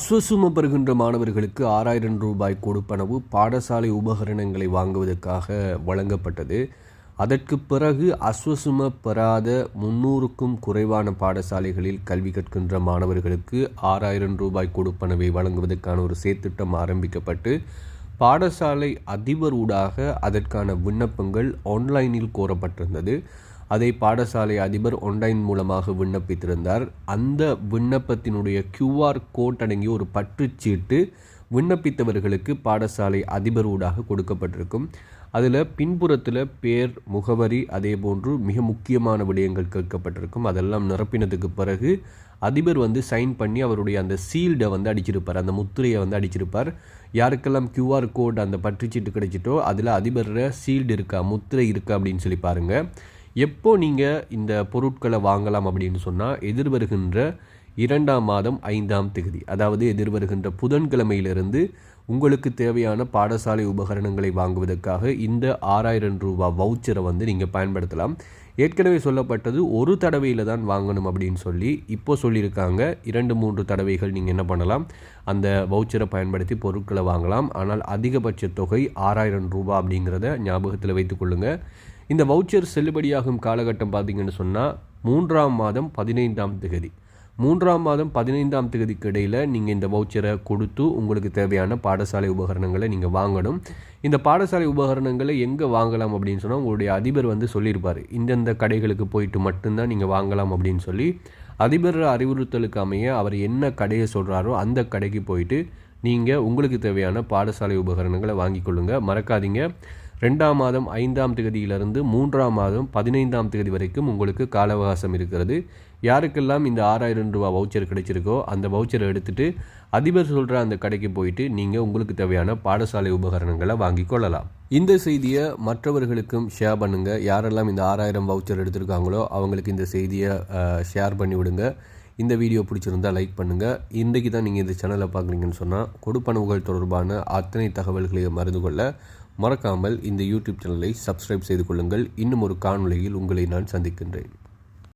அஸ்வசும பெறுகின்ற மாணவர்களுக்கு ஆறாயிரம் ரூபாய் கொடுப்பனவு பாடசாலை உபகரணங்களை வாங்குவதற்காக வழங்கப்பட்டது. அதற்கு பிறகு அஸ்வசும பெறாத முன்னூறுக்கும் குறைவான பாடசாலைகளில் கல்வி கற்கின்ற மாணவர்களுக்கு ஆறாயிரம் ரூபாய் கொடுப்பனவை வழங்குவதற்கான ஒரு சேர்த்திட்டம் ஆரம்பிக்கப்பட்டு பாடசாலை அதிபர் ஊடாக அதற்கான விண்ணப்பங்கள் ஆன்லைனில் கோரப்பட்டிருந்தது. அதை பாடசாலை அதிபர் ஒன்லைன் மூலமாக விண்ணப்பித்திருந்தார். அந்த விண்ணப்பத்தினுடைய கியூஆர் கோட் அடங்கிய ஒரு பற்றுச்சீட்டு விண்ணப்பித்தவர்களுக்கு பாடசாலை அதிபர் ஊடாக கொடுக்கப்பட்டிருக்கும். அதில் பின்புறத்தில் பேர் முகவரி அதே போன்று மிக முக்கியமான விடயங்கள் கேட்கப்பட்டிருக்கும். அதெல்லாம் நிரப்பினதுக்கு பிறகு அதிபர் வந்து சைன் பண்ணி அவருடைய அந்த சீல்டை வந்து அடிச்சிருப்பார். அந்த முத்திரையை வந்து அடிச்சிருப்பார். யாருக்கெல்லாம் கியூஆர் கோட் அந்த பற்றுச்சீட்டு கிடைச்சிட்டோ அதில் அதிபர் சீல்டு இருக்கா முத்திரை இருக்கா அப்படின்னு சொல்லி பாருங்கள் எப்போ நீங்கள் இந்த பொருட்களை வாங்கலாம் அப்படின்னு சொன்னால் எதிர்வருகின்ற இரண்டாம் மாதம் ஐந்தாம் தேதி. அதாவது எதிர்வருகின்ற புதன்கிழமையிலிருந்து உங்களுக்கு தேவையான பாடசாலை உபகரணங்களை வாங்குவதற்காக இந்த ஆறாயிரம் ரூபாய் வவுச்சரை வந்து நீங்கள் பயன்படுத்தலாம். ஏற்கனவே சொல்லப்பட்டது ஒரு தடவையில் தான் வாங்கணும் அப்படின்னு சொல்லி இப்போ சொல்லியிருக்காங்க. இரண்டு மூன்று தடவைகள் நீங்கள் என்ன பண்ணலாம்? அந்த வவுச்சரை பயன்படுத்தி பொருட்களை வாங்கலாம். ஆனால் அதிகபட்ச தொகை ஆறாயிரம் ரூபாய் அப்படிங்கிறத ஞாபகத்தில் வைத்துக்கொள்ளுங்கள் இந்த வவுச்சர் செல்லுபடியாகும் காலகட்டம் பார்த்தீங்கன்னு சொன்னால் மூன்றாம் மாதம் பதினைந்தாம் திகதி. மூன்றாம் மாதம் பதினைந்தாம் தேதிக்கு இடையில் நீங்கள் இந்த வவுச்சரை கொடுத்து உங்களுக்கு தேவையான பாடசாலை உபகரணங்களை நீங்கள் வாங்கணும். இந்த பாடசாலை உபகரணங்களை எங்கே வாங்கலாம் அப்படின்னு சொன்னால் உங்களுடைய அதிபர் வந்து சொல்லியிருப்பார். இந்தந்த கடைகளுக்கு போயிட்டு மட்டும்தான் நீங்கள் வாங்கலாம் அப்படின்னு சொல்லி அதிபர் அறிவுறுத்தலுக்கு அமைய அவர் என்ன கடையை சொல்கிறாரோ அந்த கடைக்கு போயிட்டு நீங்கள் உங்களுக்கு தேவையான பாடசாலை உபகரணங்களை வாங்கி கொள்ளுங்கள் மறக்காதீங்க. ரெண்டாம் மாதம் ஐந்தாம் தேதியிலிருந்து மூன்றாம் மாதம் பதினைந்தாம் தேதி வரைக்கும் உங்களுக்கு கால அவகாசம் இருக்கிறது. யாருக்கெல்லாம் இந்த ஆறாயிரம் ரூபா வவுச்சர் கிடைச்சிருக்கோ அந்த வவுச்சரை எடுத்துகிட்டு அதிபர் சொல்கிற அந்த கடைக்கு போயிட்டு நீங்கள் உங்களுக்கு தேவையான பாடசாலை உபகரணங்களை வாங்கி கொள்ளலாம். இந்த செய்தியை மற்றவர்களுக்கும் ஷேர் பண்ணுங்கள் யாரெல்லாம் இந்த ஆறாயிரம் வவுச்சர் எடுத்திருக்காங்களோ அவங்களுக்கு இந்த செய்தியை ஷேர் பண்ணி விடுங்க. இந்த வீடியோ பிடிச்சிருந்தால் லைக் பண்ணுங்கள் இன்றைக்கு தான் நீங்கள் இந்த சேனலை பார்க்குறீங்கன்னு சொன்னால் கொடுப்பனவுகள் தொடர்பான அத்தனை தகவல்களையும் மறந்து கொள்ள மறக்காமல் இந்த யூடியூப் சேனலை சப்ஸ்கிரைப் செய்து கொள்ளுங்கள். இன்னும் ஒரு காணொலியில் உங்களை நான் சந்திக்கின்றேன்.